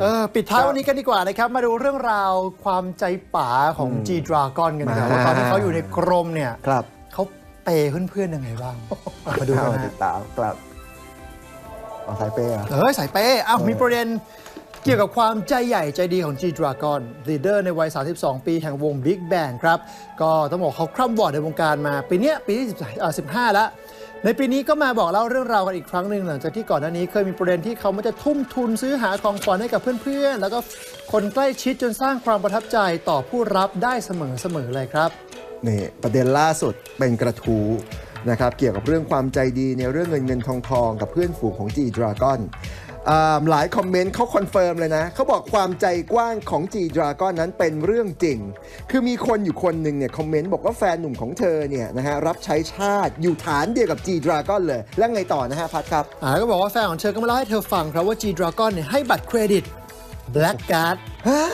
เออปิดท้ายวันนี้กันดีกว่านะครับ มาดูเรื่องราวความใจป๋าของ G Dragon กันนะครับมาว่าตอนที่เขาอยู่ในกรมเนี่ยครับเขาเปย์เพื่อนๆยังไงบ้างมาดูกันเอานะติฮะดตามครับเอาสายเป้อะเออสายเปย์อ้าวมีประเด็นเกี่ยวกับความใจใหญ่ใจดีของ G Dragon ลีดเดอร์ในวัย 32 ปีแห่งวง Big Bang ครับ ก็ต้องบอกเขาคร่ำวอร์ดในวงการมา ปีเนี้ยปีที่10อ่า15 แล้ว ในปีนี้ก็มาบอกเล่าเรื่องราวกันอีกครั้งหนึ่งหลังจากที่ก่อนหน้านี้เคยมีประเด็นที่เขามันจะทุ่มทุนซื้อหาของขวัญให้กับเพื่อนๆ แล้วก็คนใกล้ชิดจนสร้างความประทับใจต่อผู้รับได้เสมอๆเลยครับนี่ประเด็นล่าสุดเป็นกระทู้นะครับเกี่ยวกับเรื่องความใจดีในเรื่องเงินเงินทองทองกับเพื่อนฝูงของจีดราก้อน หลายคอมเมนต์เขาคอนเฟิร์มเลยนะเขาบอกความใจกว้างของ G Dragon นั้นเป็นเรื่องจริง คือมีคนอยู่คนหนึ่งเนี่ยคอมเมนต์บอกว่าแฟนหนุ่มของเธอเนี่ยนะฮะรับใช้ชาติอยู่ฐานเดียวกับ G Dragon เลย แล้วไงต่อนะฮะพัดครับอ่าก็บอกว่าแฟนของเธอก็มาเล่าให้เธอฟังครับว่า G Dragon เนี่ยให้บัตรเครดิต Black Card ฮะ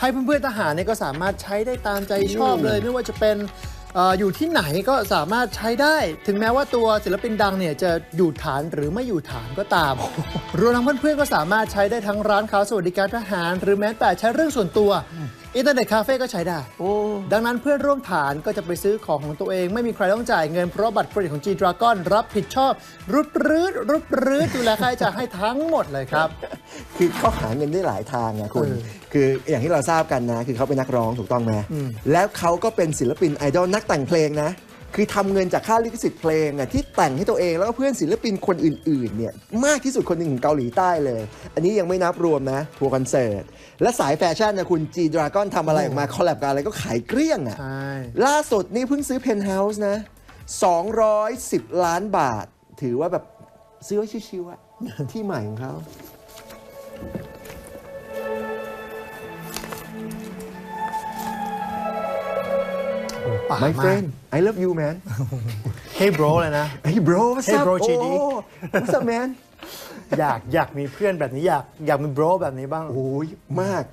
ให้เพื่อนๆทหารเนี่ยก็สามารถใช้ได้ตามใจชอบเลย ไม่ว่าจะเป็นเอออยู่ที่ไหนก็สามารถใช้ได้ ถึงแม้ว่าตัวศิลปินดังเนี่ยจะอยู่ฐานหรือไม่อยู่ฐานก็ตาม รวมทั้งเพื่อนๆก็สามารถใช้ได้ทั้งร้านค้าสวัสดิการทหาร หรือแม้แต่ใช้เรื่องส่วนตัวอินเทอร์เน็ตคาเฟ่ก็ใช้ได้โอ้ดังนั้นเพื่อนร่วมฐานก็จะไปซื้อของของตัวเอง ไม่มีใครต้องจ่ายเงินเพราะบัตรเครดิตของ G Dragon รับผิดชอบ รุดรืดรุดรืดดูแลค่าใช้จ่ายให้ทั้งหมดเลยครับ คือเขาหาเงินได้หลายทางไงคุณเออคืออย่างที่เราทราบกันนะ คือเขาเป็นนักร้องถูกต้องไหมแล้วเขาก็เป็นศิลปินไอดอลนักแต่งเพลงนะ คือทำเงินจากค่าลิขสิทธิ์เพลงอะที่แต่งให้ตัวเองแล้วก็เพื่อนศิลปินคนอื่นๆเนี่ยมากที่สุดคนหนึ่งของเกาหลีใต้เลย อันนี้ยังไม่นับรวมนะทัวร์คอนเสิร์ตและสายแฟชั่นนะคุณ G Dragon ทำอะไรออกมาคอลแลบกับอะไรก็ขายเกลี้ยงอะใช่ล่าสุดนี่เพิ่งซื้อเพนท์เฮาส์นะ210 ล้านบาท ถือว่าแบบซื้อไว้ชิวๆอะที่ใหม่ของเขา ป่า My มาก friend I love you man Hey bro เลยนะ Hey bro what's Hey up bro, GD. Oh, what's up man อยากอยากมีเพื่อนแบบนี้อยากอยากมี bro แบบนี้บ้าง โอ้ยมาก